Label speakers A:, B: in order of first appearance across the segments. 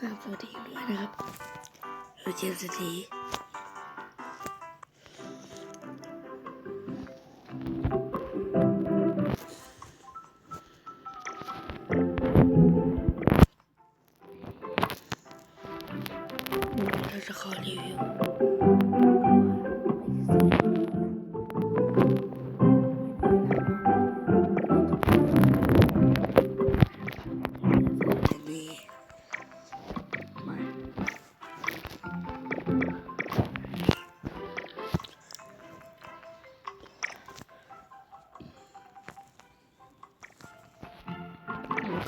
A: กราบสวัสดีด้วยนะครับเราเจมส์สตีเราจะขอรีวิว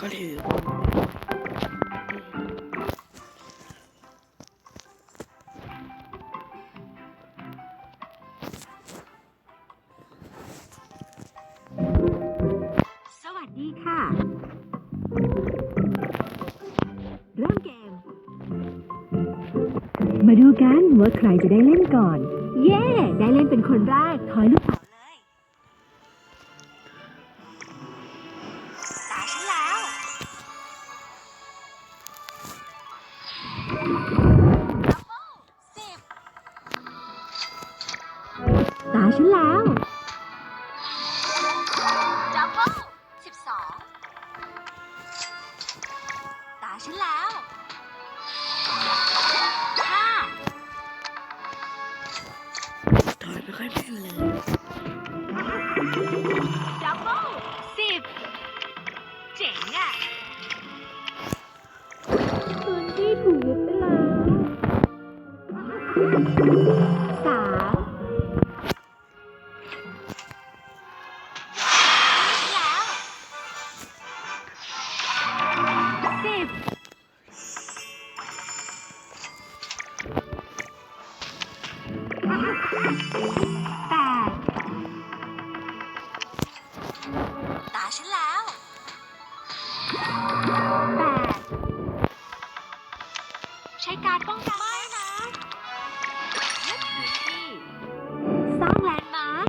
A: ก็รีวิว
B: สวัสดีค่ะเริ่มเกมมาดูกันว่าใครจะได้เล่นก่อน เย้ได้เล่นเป็นคนแรก ถอยลูกเต๋ ฉันแล้ว ดับเบิลสิบสองตาฉันแล้วห้า
A: ถอยไม่ค่อยแม่นเลย
B: ดับเบิลสิบเจ๋งอะพื้นที่ถูกยึดไปแล้วสาม แปดตาฉันแล้วแปดใช้การป้องกันไม่นะยึดพื้นที่สร้างแลนด์มาร์ค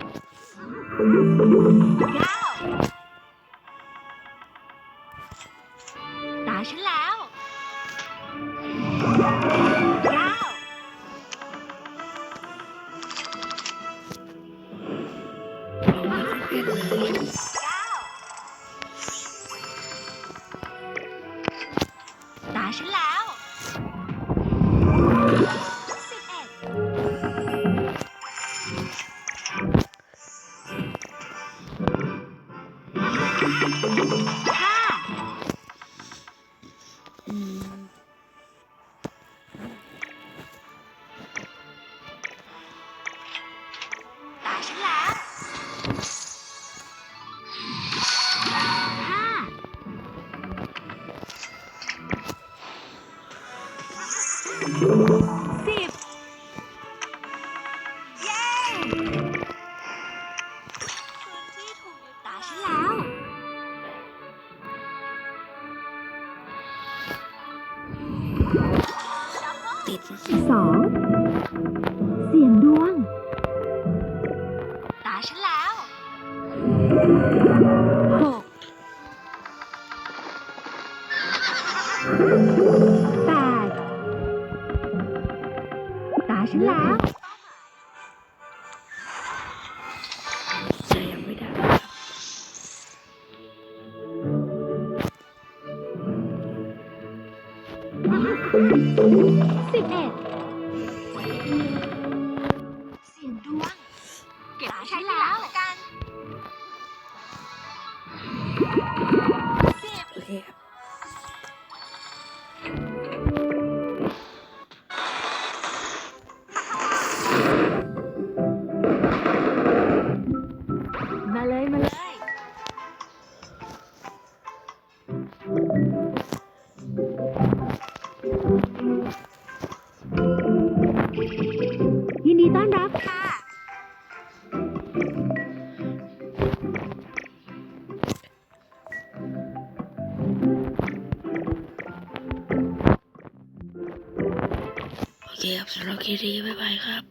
B: ฉันแล้ว สองเสียงดวง ตาฉันแล้วหกแปดตาฉันแล้ว สิบ ยินดีต้อนรับค่ะ
A: โอเคครับสำหรับคลิปนี้บ๊ายบายครับ